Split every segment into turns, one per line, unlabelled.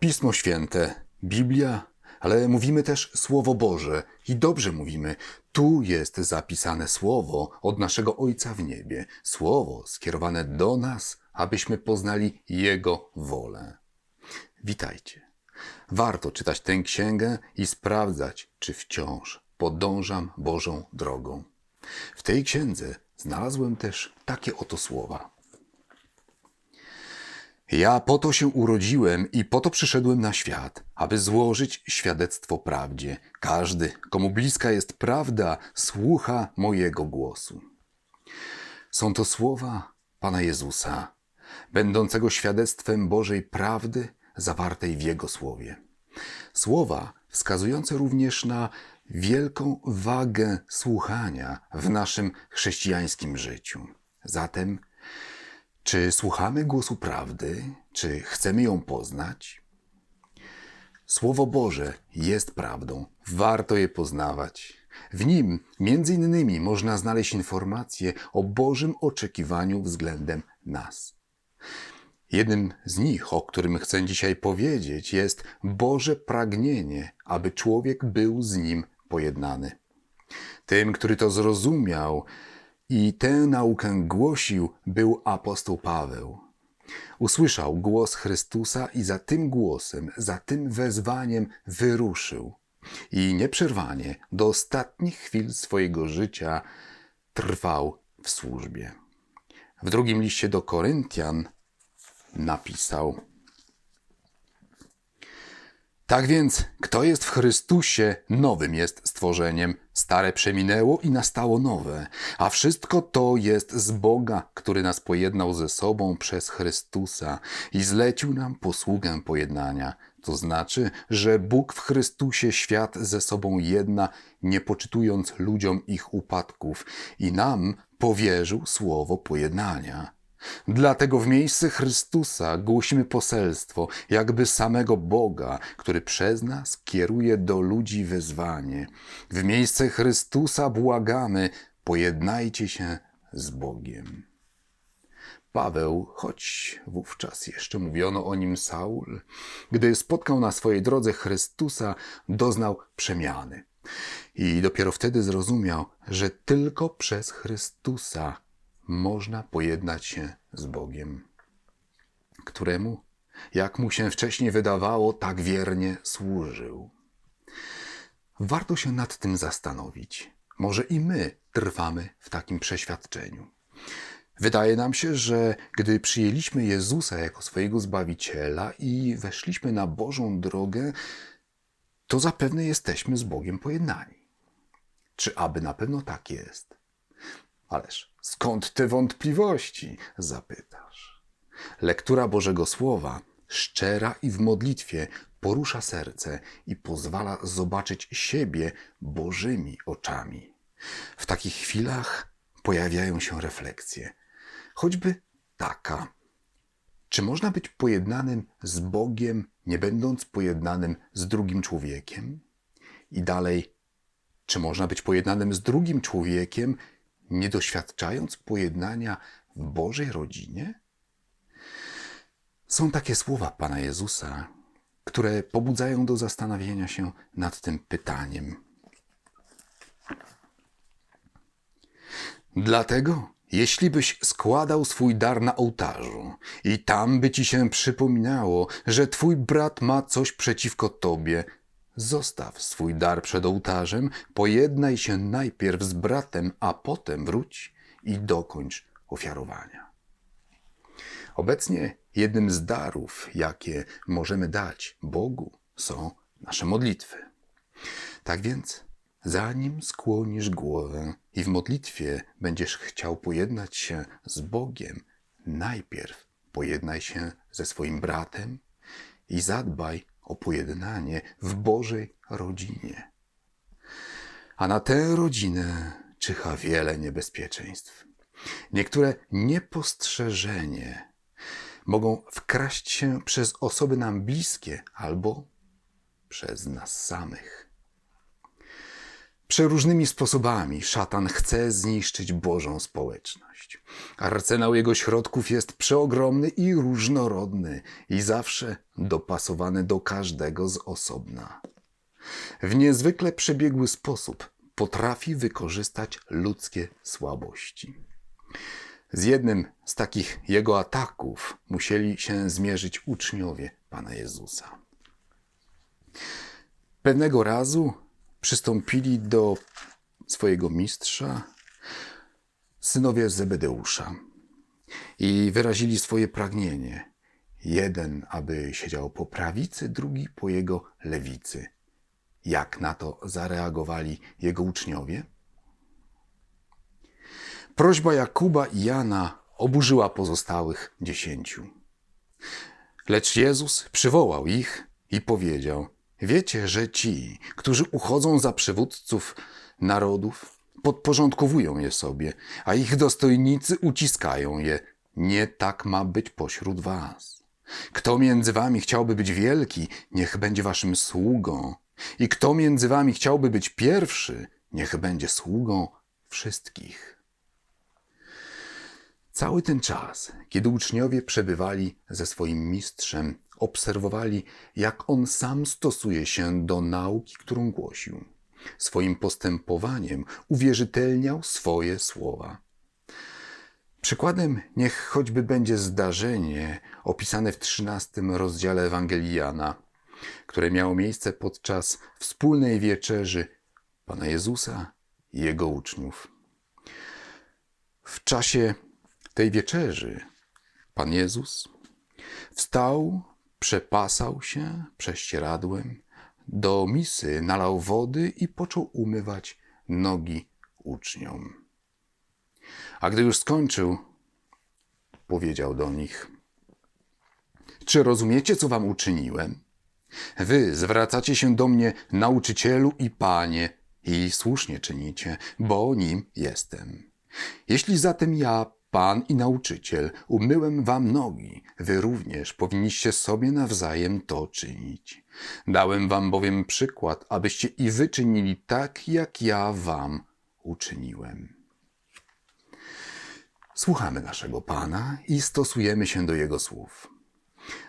Pismo Święte, Biblia, ale mówimy też Słowo Boże i dobrze mówimy. Tu jest zapisane Słowo od naszego Ojca w niebie, Słowo skierowane do nas, abyśmy poznali Jego wolę. Witajcie. Warto czytać tę księgę i sprawdzać, czy wciąż podążam Bożą drogą. W tej księdze znalazłem też takie oto słowa. Ja po to się urodziłem i po to przyszedłem na świat, aby złożyć świadectwo prawdzie. Każdy, komu bliska jest prawda, słucha mojego głosu. Są to słowa Pana Jezusa, będącego świadectwem Bożej prawdy zawartej w Jego słowie. Słowa wskazujące również na wielką wagę słuchania w naszym chrześcijańskim życiu. Zatem, czy słuchamy głosu prawdy, czy chcemy ją poznać? Słowo Boże jest prawdą, warto je poznawać. W nim, między innymi, można znaleźć informacje o Bożym oczekiwaniu względem nas. Jednym z nich, o którym chcę dzisiaj powiedzieć, jest Boże pragnienie, aby człowiek był z nim pojednany. Tym, który to zrozumiał i tę naukę głosił, był apostoł Paweł. Usłyszał głos Chrystusa i za tym głosem, za tym wezwaniem wyruszył. I nieprzerwanie do ostatnich chwil swojego życia trwał w służbie. W drugim liście do Koryntian napisał: Tak więc, kto jest w Chrystusie, nowym jest stworzeniem. Stare przeminęło i nastało nowe, a wszystko to jest z Boga, który nas pojednał ze sobą przez Chrystusa i zlecił nam posługę pojednania. To znaczy, że Bóg w Chrystusie świat ze sobą jedna, nie poczytując ludziom ich upadków, i nam powierzył słowo pojednania. Dlatego w miejsce Chrystusa głosimy poselstwo, jakby samego Boga, który przez nas kieruje do ludzi wezwanie. W miejsce Chrystusa błagamy, pojednajcie się z Bogiem. Paweł, choć wówczas jeszcze mówiono o nim Saul, gdy spotkał na swojej drodze Chrystusa, doznał przemiany. I dopiero wtedy zrozumiał, że tylko przez Chrystusa można pojednać się z Bogiem, któremu, jak mu się wcześniej wydawało, tak wiernie służył. Warto się nad tym zastanowić. Może i my trwamy w takim przeświadczeniu. Wydaje nam się, że gdy przyjęliśmy Jezusa jako swojego Zbawiciela i weszliśmy na Bożą drogę, to zapewne jesteśmy z Bogiem pojednani. Czy aby na pewno tak jest? Ależ skąd te wątpliwości? zapytasz. Lektura Bożego Słowa, szczera i w modlitwie, porusza serce i pozwala zobaczyć siebie Bożymi oczami. W takich chwilach pojawiają się refleksje, choćby taka. Czy można być pojednanym z Bogiem, nie będąc pojednanym z drugim człowiekiem? I dalej, czy można być pojednanym z drugim człowiekiem, nie doświadczając pojednania w Bożej rodzinie? Są takie słowa Pana Jezusa, które pobudzają do zastanowienia się nad tym pytaniem. Dlatego, jeśli byś składał swój dar na ołtarzu i tam by ci się przypominało, że twój brat ma coś przeciwko tobie, zostaw swój dar przed ołtarzem, pojednaj się najpierw z bratem, a potem wróć i dokończ ofiarowania. Obecnie jednym z darów, jakie możemy dać Bogu, są nasze modlitwy. Tak więc, zanim skłonisz głowę i w modlitwie będziesz chciał pojednać się z Bogiem, najpierw pojednaj się ze swoim bratem i zadbaj o pojednanie w Bożej rodzinie. A na tę rodzinę czyha wiele niebezpieczeństw. Niektóre niepostrzeżenie mogą wkraść się przez osoby nam bliskie albo przez nas samych. Przeróżnymi sposobami szatan chce zniszczyć Bożą społeczność. Arsenał jego środków jest przeogromny i różnorodny i zawsze dopasowany do każdego z osobna. W niezwykle przebiegły sposób potrafi wykorzystać ludzkie słabości. Z jednym z takich jego ataków musieli się zmierzyć uczniowie Pana Jezusa. Pewnego razu przystąpili do swojego mistrza synowie Zebedeusza i wyrazili swoje pragnienie. Jeden, aby siedział po prawicy, drugi po jego lewicy. Jak na to zareagowali jego uczniowie? Prośba Jakuba i Jana oburzyła pozostałych dziesięciu. Lecz Jezus przywołał ich i powiedział: Wiecie, że ci, którzy uchodzą za przywódców narodów, podporządkowują je sobie, a ich dostojnicy uciskają je. Nie tak ma być pośród was. Kto między wami chciałby być wielki, niech będzie waszym sługą. I kto między wami chciałby być pierwszy, niech będzie sługą wszystkich. Cały ten czas, kiedy uczniowie przebywali ze swoim mistrzem, obserwowali, jak on sam stosuje się do nauki, którą głosił. Swoim postępowaniem uwierzytelniał swoje słowa. Przykładem niech choćby będzie zdarzenie opisane w trzynastym rozdziale Ewangelii Jana, które miało miejsce podczas wspólnej wieczerzy Pana Jezusa i Jego uczniów. W czasie tej wieczerzy Pan Jezus wstał, przepasał się prześcieradłem, do misy nalał wody i począł umywać nogi uczniom. A gdy już skończył, powiedział do nich: Czy rozumiecie, co wam uczyniłem? Wy zwracacie się do mnie, nauczycielu i panie, i słusznie czynicie, bo nim jestem. Jeśli zatem ja, Pan i nauczyciel, umyłem wam nogi, wy również powinniście sobie nawzajem to czynić. Dałem wam bowiem przykład, abyście i wy czynili tak, jak ja wam uczyniłem. Słuchamy naszego Pana i stosujemy się do Jego słów.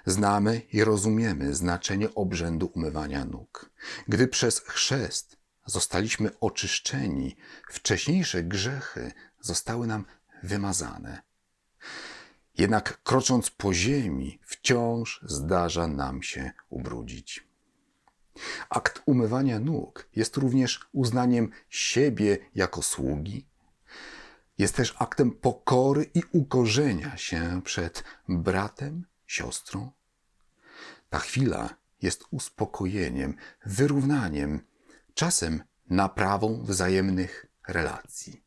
Znamy i rozumiemy znaczenie obrzędu umywania nóg. Gdy przez chrzest zostaliśmy oczyszczeni, wcześniejsze grzechy zostały nam wymazane. Jednak krocząc po ziemi, wciąż zdarza nam się ubrudzić. Akt umywania nóg jest również uznaniem siebie jako sługi. Jest też aktem pokory i ukorzenia się przed bratem, siostrą. Ta chwila jest uspokojeniem, wyrównaniem, czasem naprawą wzajemnych relacji.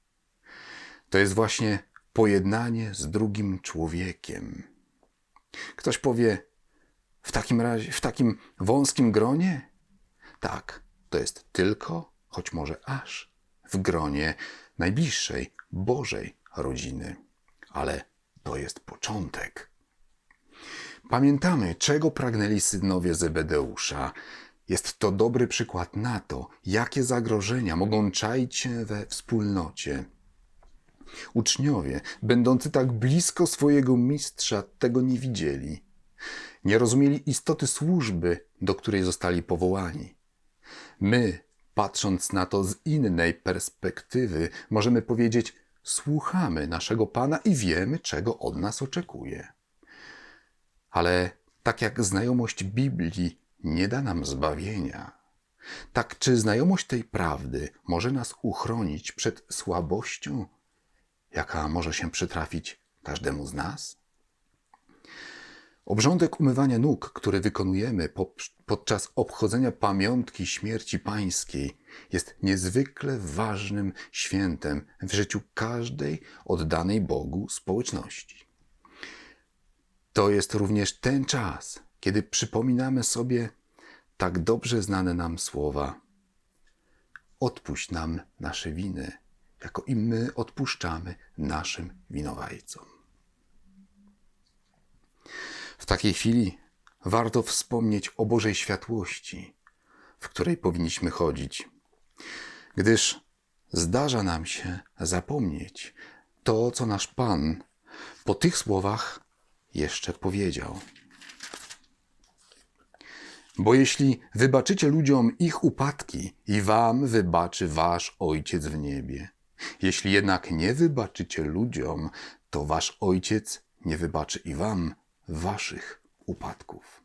To jest właśnie pojednanie z drugim człowiekiem. Ktoś powie, w takim razie, w takim wąskim gronie? Tak, to jest tylko, choć może aż, w gronie najbliższej Bożej rodziny. Ale to jest początek. Pamiętamy, czego pragnęli synowie Zebedeusza. Jest to dobry przykład na to, jakie zagrożenia mogą czaić się we wspólnocie. Uczniowie, będący tak blisko swojego mistrza, tego nie widzieli. Nie rozumieli istoty służby, do której zostali powołani. My, patrząc na to z innej perspektywy, możemy powiedzieć: Słuchamy naszego Pana i wiemy, czego od nas oczekuje. Ale tak jak znajomość Biblii nie da nam zbawienia, tak czy znajomość tej prawdy może nas uchronić przed słabością, jaka może się przytrafić każdemu z nas? Obrządek umywania nóg, który wykonujemy po, podczas obchodzenia pamiątki śmierci pańskiej, jest niezwykle ważnym świętem w życiu każdej oddanej Bogu społeczności. To jest również ten czas, kiedy przypominamy sobie tak dobrze znane nam słowa: Odpuść nam nasze winy, jako i my odpuszczamy naszym winowajcom. W takiej chwili warto wspomnieć o Bożej światłości, w której powinniśmy chodzić. Gdyż zdarza nam się zapomnieć to, co nasz Pan po tych słowach jeszcze powiedział. Bo jeśli wybaczycie ludziom ich upadki, i wam wybaczy wasz Ojciec w niebie. Jeśli jednak nie wybaczycie ludziom, to wasz Ojciec nie wybaczy i wam waszych upadków.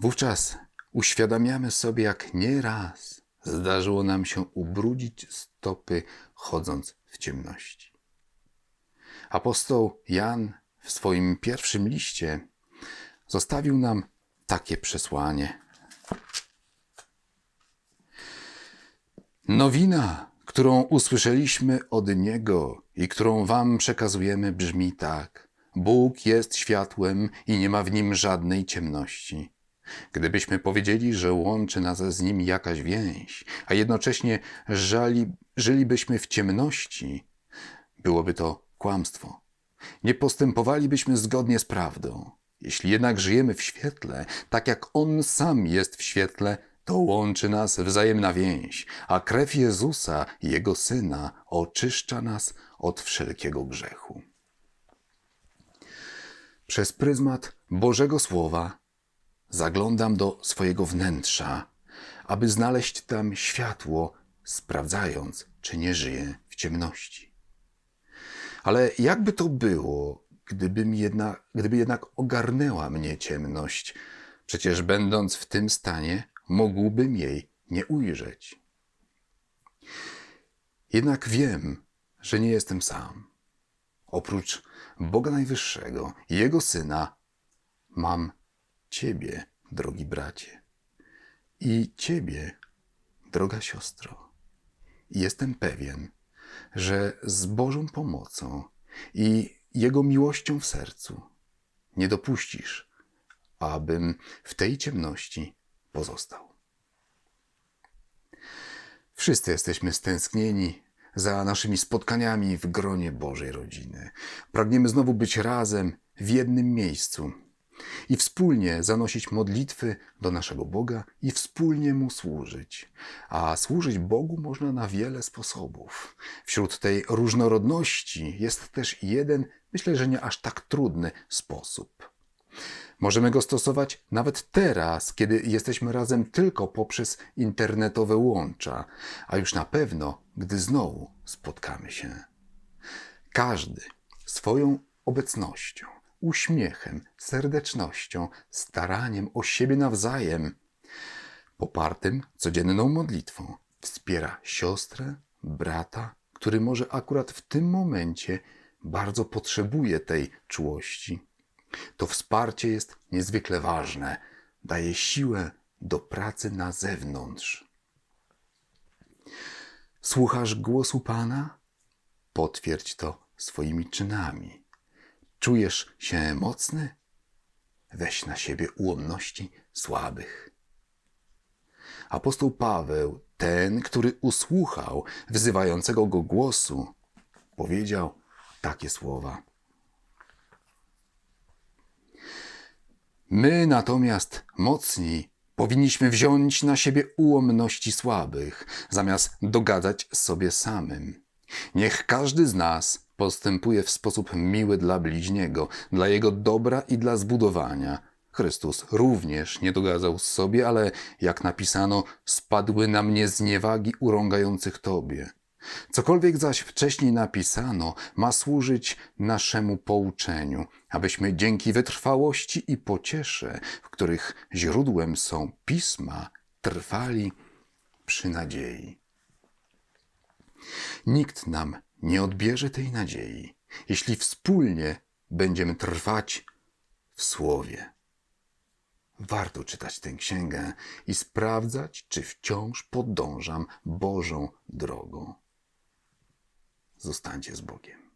Wówczas uświadamiamy sobie, jak nieraz zdarzyło nam się ubrudzić stopy, chodząc w ciemności. Apostoł Jan w swoim pierwszym liście zostawił nam takie przesłanie. Nowina, którą usłyszeliśmy od Niego i którą Wam przekazujemy, brzmi tak: Bóg jest światłem i nie ma w nim żadnej ciemności. Gdybyśmy powiedzieli, że łączy nas z nim jakaś więź, a jednocześnie żali, żylibyśmy w ciemności, byłoby to kłamstwo. Nie postępowalibyśmy zgodnie z prawdą. Jeśli jednak żyjemy w świetle, tak jak On sam jest w świetle, to łączy nas wzajemna więź, a krew Jezusa, Jego Syna, oczyszcza nas od wszelkiego grzechu. Przez pryzmat Bożego Słowa zaglądam do swojego wnętrza, aby znaleźć tam światło, sprawdzając, czy nie żyję w ciemności. Ale jakby to było, gdybym jednak, gdyby jednak ogarnęła mnie ciemność, przecież będąc w tym stanie, mógłbym jej nie ujrzeć. Jednak wiem, że nie jestem sam. Oprócz Boga Najwyższego i Jego Syna, mam Ciebie, drogi bracie, i Ciebie, droga siostro. Jestem pewien, że z Bożą pomocą i Jego miłością w sercu nie dopuścisz, abym w tej ciemności pozostał. Wszyscy jesteśmy stęsknieni za naszymi spotkaniami w gronie Bożej rodziny. Pragniemy znowu być razem w jednym miejscu i wspólnie zanosić modlitwy do naszego Boga i wspólnie Mu służyć. A służyć Bogu można na wiele sposobów. Wśród tej różnorodności jest też jeden, myślę, że nie aż tak trudny sposób. Możemy go stosować nawet teraz, kiedy jesteśmy razem tylko poprzez internetowe łącza, a już na pewno, gdy znowu spotkamy się. Każdy swoją obecnością, uśmiechem, serdecznością, staraniem o siebie nawzajem, popartym codzienną modlitwą, wspiera siostrę, brata, który może akurat w tym momencie bardzo potrzebuje tej czułości. To wsparcie jest niezwykle ważne, daje siłę do pracy na zewnątrz. Słuchasz głosu Pana? Potwierdź to swoimi czynami. Czujesz się mocny? Weź na siebie ułomności słabych. Apostoł Paweł, ten, który usłuchał wzywającego go głosu, powiedział takie słowa. My natomiast, mocni, powinniśmy wziąć na siebie ułomności słabych, zamiast dogadzać sobie samym. Niech każdy z nas postępuje w sposób miły dla bliźniego, dla jego dobra i dla zbudowania. Chrystus również nie dogadzał sobie, ale jak napisano, spadły na mnie zniewagi urągających Tobie. Cokolwiek zaś wcześniej napisano, ma służyć naszemu pouczeniu, abyśmy dzięki wytrwałości i pociesze, w których źródłem są pisma, trwali przy nadziei. Nikt nam nie odbierze tej nadziei, jeśli wspólnie będziemy trwać w słowie. Warto czytać tę księgę i sprawdzać, czy wciąż podążam Bożą drogą. Zostańcie z Bogiem.